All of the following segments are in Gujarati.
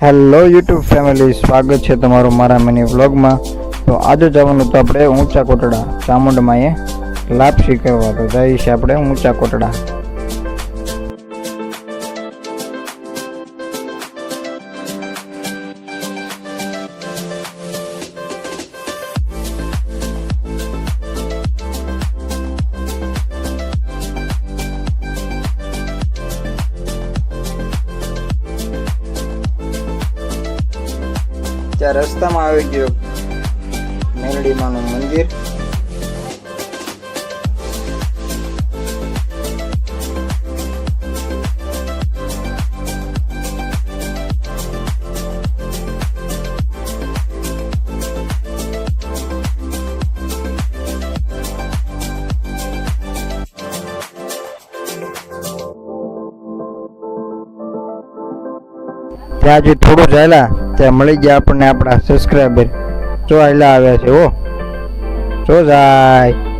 હેલો યુટ્યુબ ફેમિલી, સ્વાગત છે તમારું મારા મિની વ્લોગમાં. તો આજે જવાનું તો આપણે ઊંચા કોટડા ચામુંડમાં એ લાપસી કરવા તો જઈએ છીએ આપણે ઊંચા કોટડા. ત્યાં જે થોડું ચાલ્યા ત્યાં મળી ગયા આપણને આપણા સબસ્ક્રાઈબર જો આયલા આવ્યા છે ઓ જો જાય.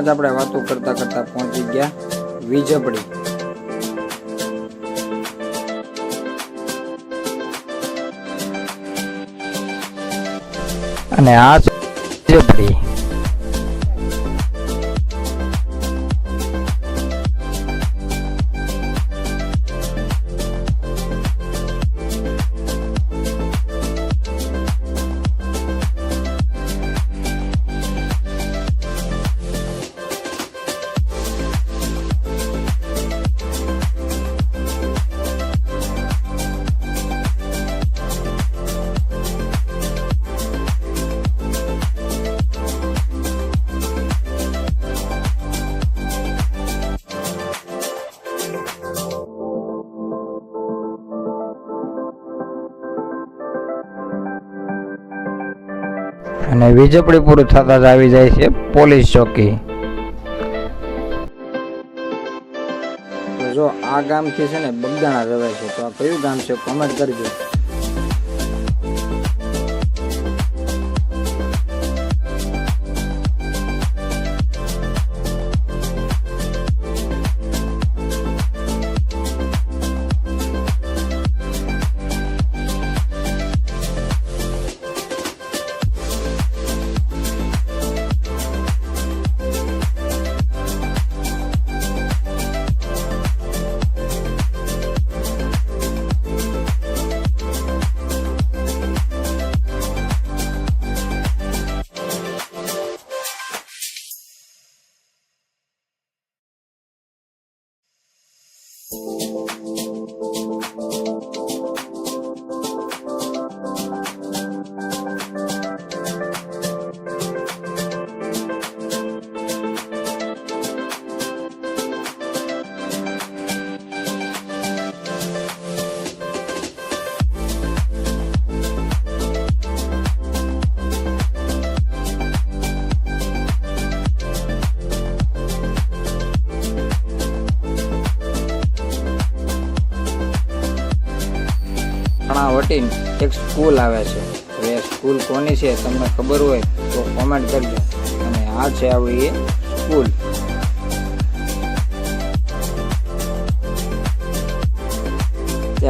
જ આપણે વાતો કરતા કરતા પહોંચી ગયા વીજપડી અને આ વીજપડી અને વીજપડી પૂરું થતા જ આવી જાય છે પોલીસ ચોકી. જો આ ગામથી છે ને બગદાણા જવાય છે, તો આ કયું ગામ છે? કોમેન્ટ કરજો ઘણા એક સ્કૂલ આવે છે. હવે સ્કૂલ કોની છે તમને ખબર હોય તો કોમેન્ટ કરજો. અને આ છે આવી એ સ્કૂલ.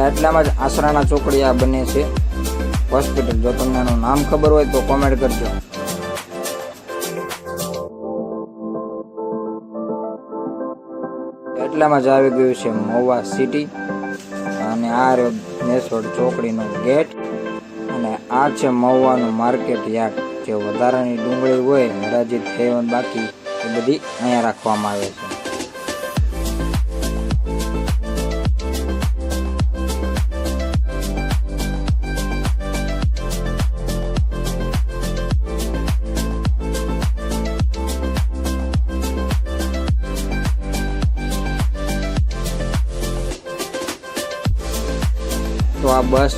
એટલામાં જ આસરાના ચોકડીયા બને છે. હોસ્પિટલ. જો તમને એનું નામ ખબર હોય તો કોમેન્ટ કરજો. એટલામાં જ આવી ગયું છે મહુવા સિટી. અને આ રોડ નેસોડ ચોકડીનો ગેટ અને આ છે મહુવાનું માર્કેટ યાર્ડ. જે વધારાની ડુંગળી હોય હરાજી થઈ બાકી એ બધી અહીંયા રાખવામાં આવે છે.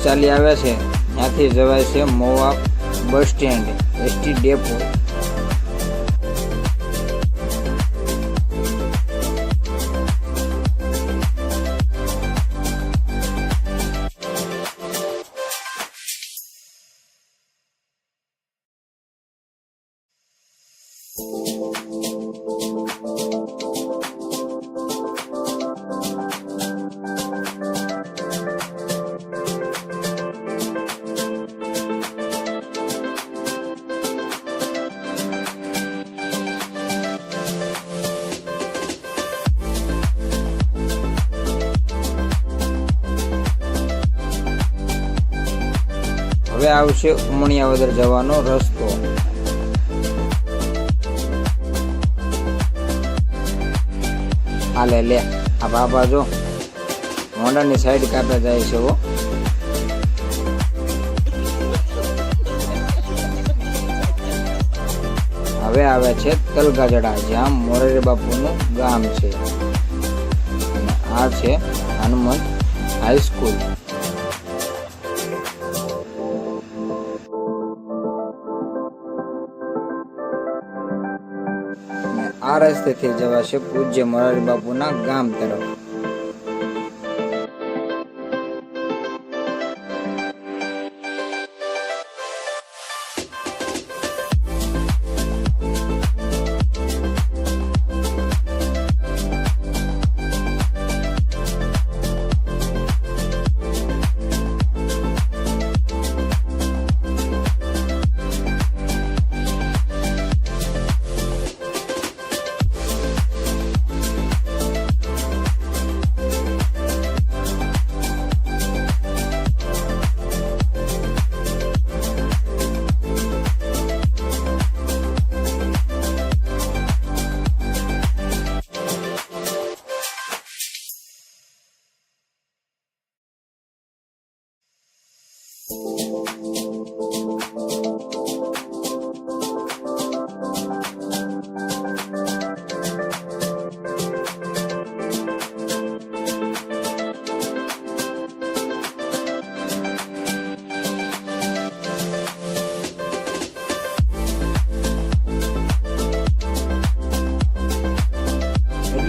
ચાલી આવે છે. ત્યાંથી જવાય છે Mova bus stand ST depot. આવશે ઉમણિયાવદર જવાનો રસ્તો. આ લે, આ બાબા જો. મોઢાની સાઈડ કાપે જાય છે હો. હવે આવે છે તલગાજડા, જ્યાં મોરારી બાપુનું ગામ છે. આ છે હનુમંત હાઈસ્કૂલ આ રસ્તેથી જવાશે પૂજ્ય મોરારી બાપુના ગામ તરફ.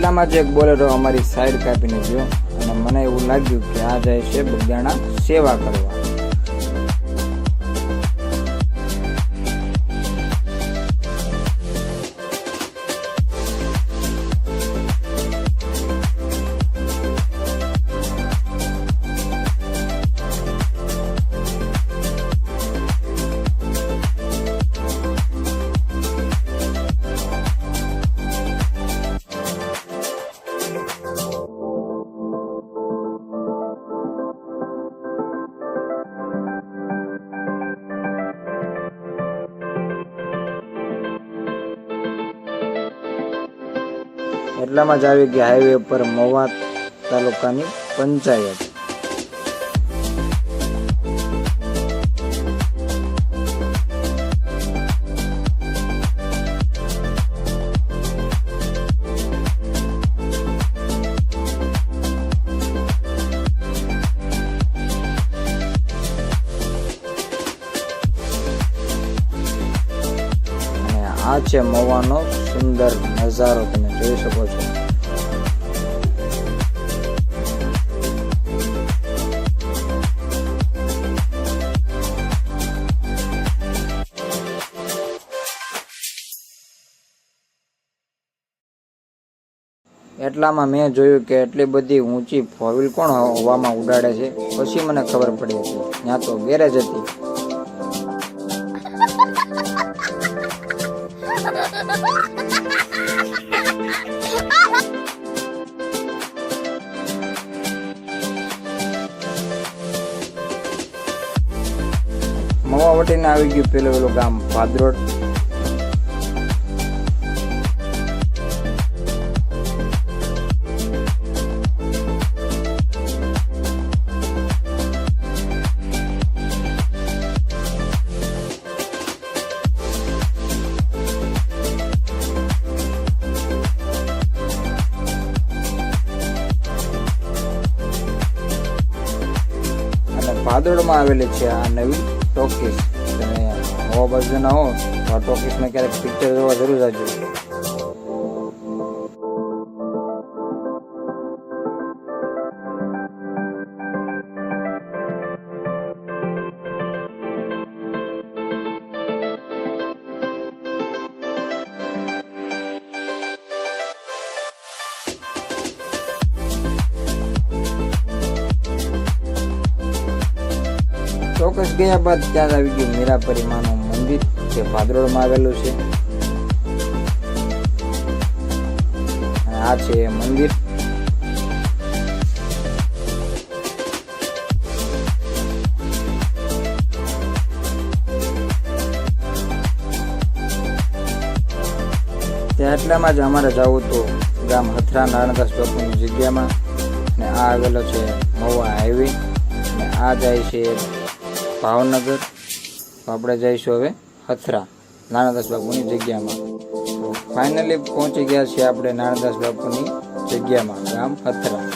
એટલામાં જ એક બોલેરો અમારી સાઈડ કાપીને ગયો અને મને એવું લાગ્યું કે આ જાય છે બધાના સેવા કરવા. જ આવી ગયા. હાઈવે પર મવા તાલુકાની પંચાયત. આ છે મવાનો સુંદર નજારો. તમે જોઈ શકો છો. એટલામાં મેં જોયું કે એટલી બધી ઊંચી ફોર વ્હીલ કોણ હવામાં ઉડાડે છે? પછી મને ખબર પડી હતી. ત્યાં તો ગેરેજ હતી. મવાવટીને આવી ગયું પેલું પેલું ગામ ભાદરોડ. આવેલી છે આ નવી ટોકીસ તમે નવા બાજુના હો, તો આ ટોકીસમાં ક્યારેક પિક્ચર જોવા જરૂર આવજો. ચોક્કસ બાદ ત્યાં આવી ગયું. મીરાપરી માનું મંદિર જે ભાદરોડમાં આવેલું છે. આ છે મંદિર. એટલામાં જ અમારે જવું તો ગામ હથરા નારણદાસ ચોકની જગ્યામાં. ને આ આવેલો છે મહુવા હાઈવે ને આ જાય છે ભાવનગર. આપણે જઈશું હવે હથરા. નાનાદાસ બાપુની જગ્યામાં. ફાઇનલી પહોંચી ગયા છીએ આપણે નાનાદાસ બાપુની જગ્યામાં. ગામ હથરા.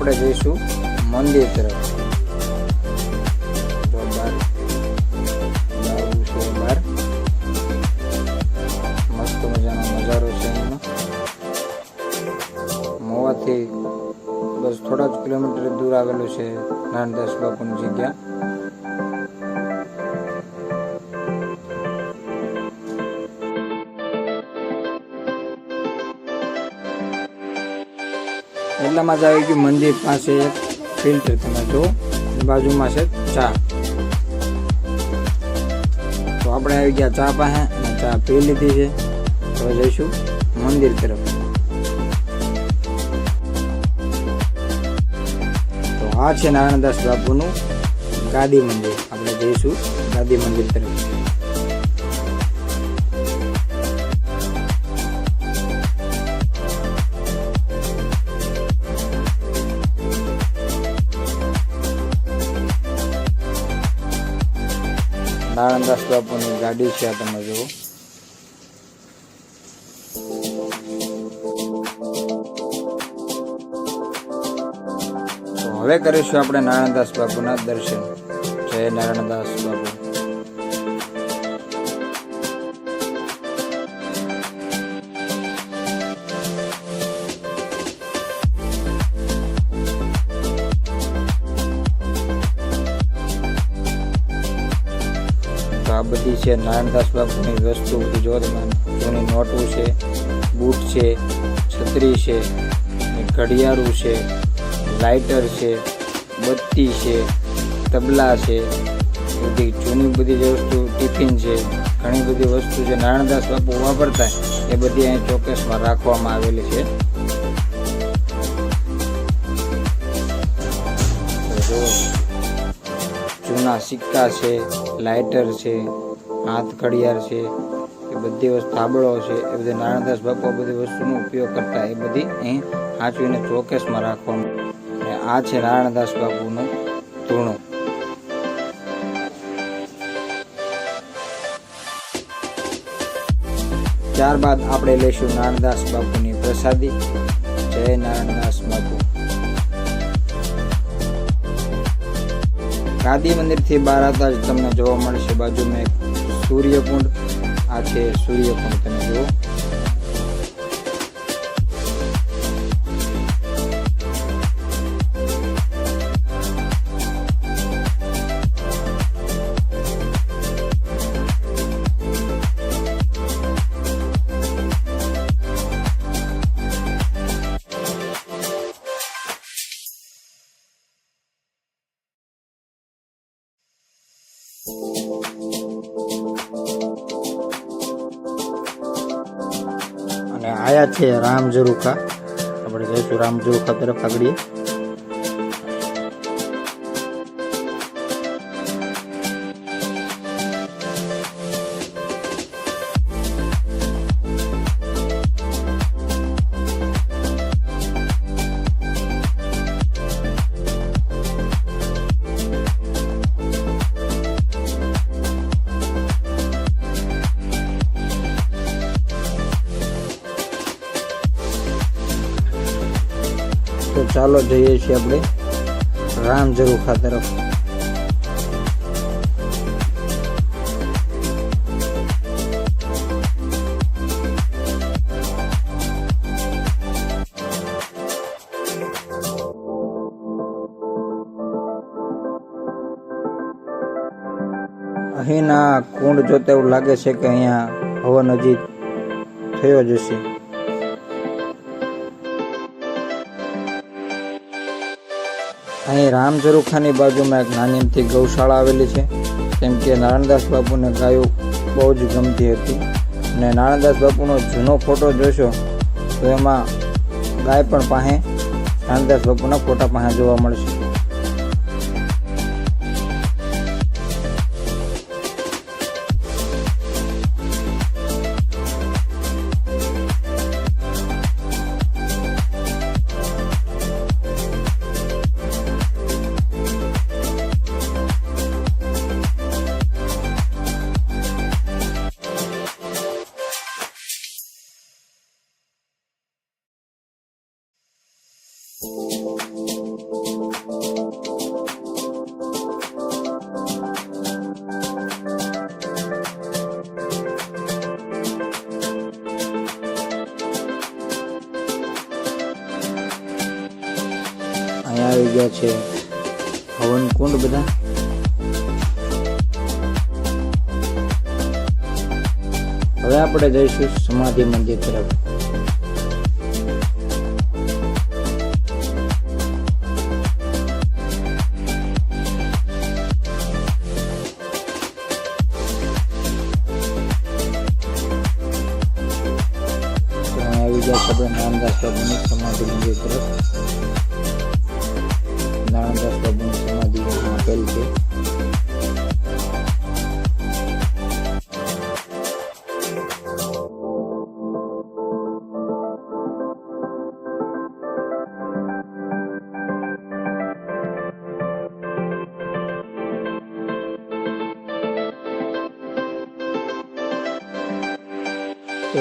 આપણે જઈશું મંદિર તરફ. મસ્ત મજાનો નજારો છે એમાં મોવાથી બસ થોડા જ કિલોમીટર દૂર આવેલું છે નાનદાસ જ આવી ગયું મંદિર પાસે એક ફિલ્ટર તમે જો બાજુમાં છે ચા તો આપણે આવી ગયા ચા પાસે અને ચા પી લીધી છે હવે જઈશું મંદિર તરફ તો આ છે નારાયણદાસ બાપુનું ગાદી મંદિર આપણે જઈશું ગાદી મંદિર તરફ નારાયણદાસ બાપુની ગાડી છે તમે જુઓ. હવે કરીશું આપણે નારાયણદાસ બાપુના દર્શન. જય નારાયણદાસ બાપુ. બધી છે નારાયણદાસ બાપુની વસ્તુ બધી જો તમે. જૂની નોટું છે, બૂટ છે, છત્રી છે, ઘડિયાળું છે, લાઇટર છે, બત્તી છે, તબલા છે, બધી જૂની બધી જે વસ્તુ, ટિફિન છે, ઘણી બધી વસ્તુ જે નારાયણદાસ બાપુ વાપરતા, એ બધી અહીં ચોકેસમાં રાખવામાં આવેલી છે. સિક્કા છે, લાઇટર છે, હાથ ઘડિયાળ છે, એ બધી વસ્તુ, થાબળો છે, એ બધી નારાયણદાસ બાપુ બધી વસ્તુનો ઉપયોગ કરતા એ બધી અહીં સાચવીને ચોકેસમાં રાખવાનું અને આ છે નારાયણદાસ બાપુનું ધૂણું. ત્યારબાદ આપણે લઈશું નારાયણદાસ બાપુની પ્રસાદી. જય નારાયણદાસ ગાંધી મંદિરથી બહાર આવતા જ તમને જોવા મળશે. બાજુમાં એક સૂર્યકુંડ, આ છે સૂર્યકુંડ તમે જુઓ. અને આયા છે રામ ઝરૂખા આપણે જઈશું રામ ઝરૂખા તરફ આગળ છીએ આપણે. રામ જરૂખા તરફ. અહીંના કુંડ જોતા એવું લાગે છે કે અહીંયા હવન હજી થયો જ હશે. અહીં રામ ઝરૂખાની બાજુમાં એક નાની અમથી ગૌશાળા આવેલી છે. કેમ કે નારાયણદાસ બાપુને ગાયો બહુ જ ગમતી હતી. અને નારાયણદાસ બાપુનો જૂનો ફોટો જોશો, તો એમાં ગાય પણ પાસે નારાયણદાસ બાપુના ફોટા પાસે જોવા મળશે. છે. હવન કુંડ બધા. હવે આપણે જઈશું સમાધિ મંદિર તરફ.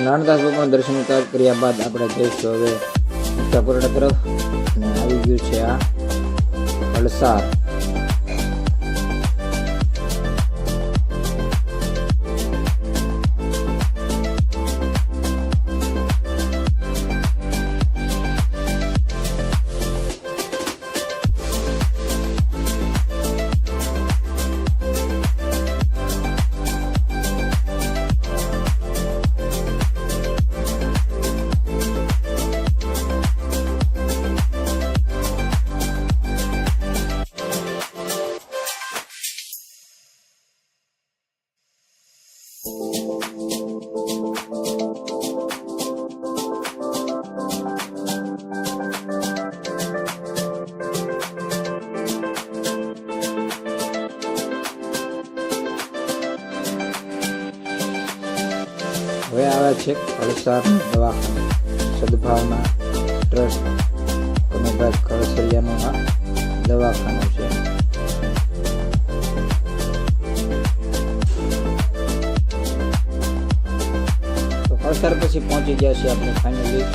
નાનદાસ ભગવાન દર્શન કર્યા બાદ આપણે જઈશું હવે કોરડા તરફ. અને આવી ગયું છે આ વલસાડ. હવે આવે છે વલસાડ દવાખાના સદભાવના ટ્રસ્ટ કનકરાજ કળસરિયાનું આ દવાખાનું છે. તો કળસર પછી પહોંચી ગયા છીએ આપણે ફાઇનલી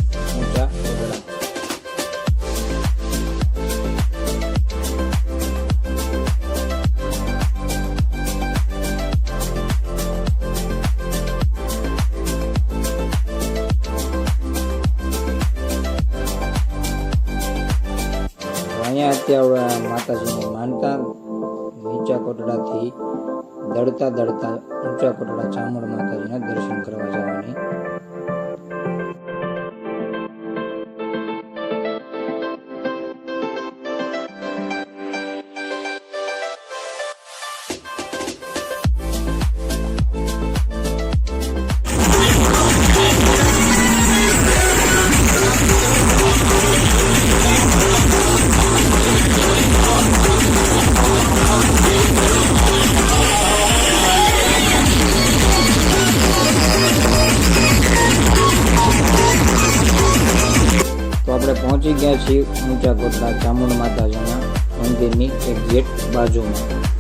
દળતા દળતા ઊંચા કોટડા ચામુંડ માતાજીના ગયા ઊંચા કોટડા ચામુંડ માતાજીના મંદિરની એક્ઝેક્ટ બાજુમાં.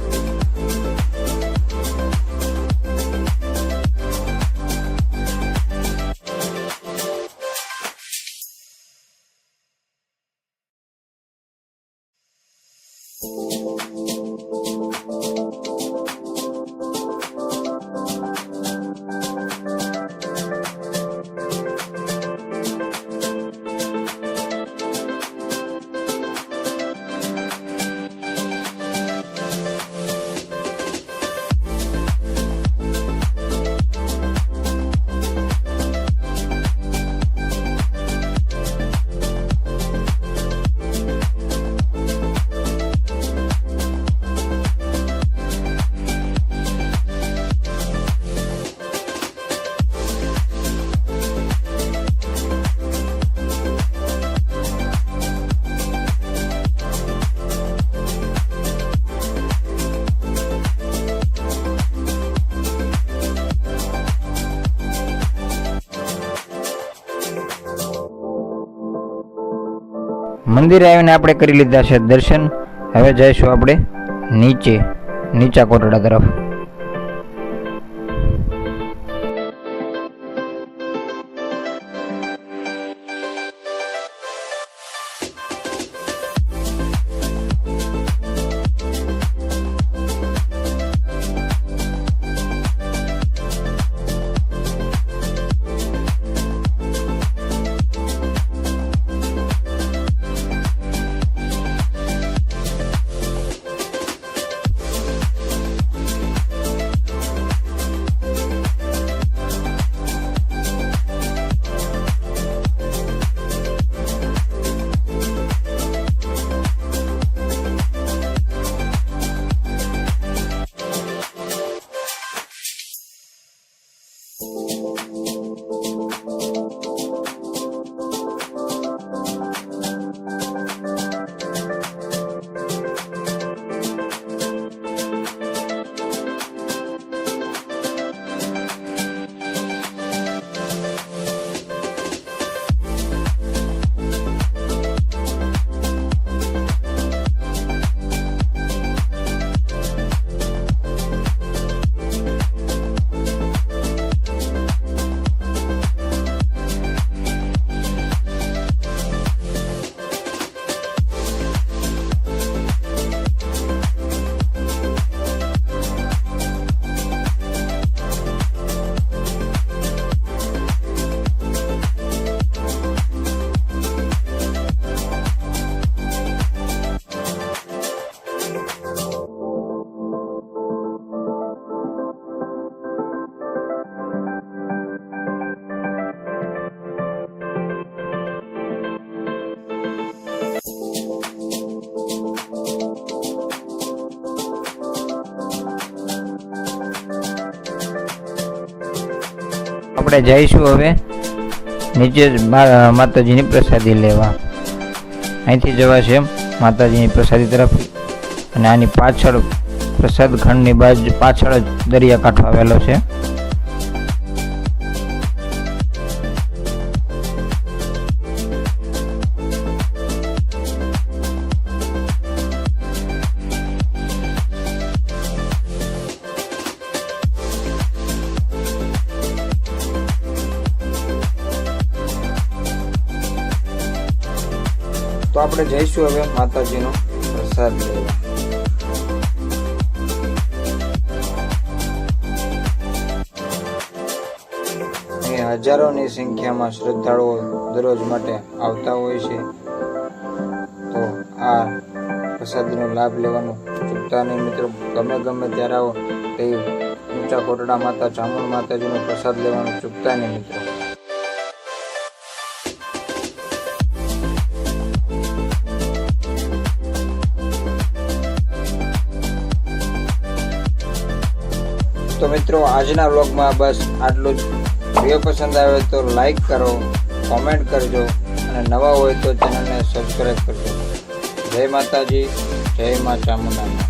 મંદિરે આવીને આપણે કરી લીધા છે દર્શન. હવે જઈશું આપણે નીચે નીચા કોટડા તરફ. આપણે જઈશું હવે. નીચે જ માતાજીની પ્રસાદી લેવા. અહીંથી જવાશે માતાજીની પ્રસાદી તરફ અને આની પાછળ પ્રસાદ ખંડની બાજુ પાછળ જ દરિયાકાંઠો આવેલો છે. આપણે જઈશું હવે માતાજીનો પ્રસાદ લેવા હજારોની સંખ્યામાં શ્રદ્ધાળુઓ દરરોજ માટે આવતા હોય છે. તો આ પ્રસાદીનો લાભ લેવાનો ચૂકતા નહીં મિત્રો. ગમે ગમે ત્યારે આવો તે ઊંચા કોટડા માતા, ચામુંડ માતાજીનો પ્રસાદ લેવાનું ચૂકતા નહીં મિત્રો. મિત્રો, આજના વ્લોગમાં બસ આટલું જ. વીડિયો પસંદ આવે તો લાઈક કરો કોમેન્ટ કરજો, અને નવા હોય તો ચેનલને સબસ્ક્રાઈબ કરજો. જય માતાજી, જય મા ચામુંડા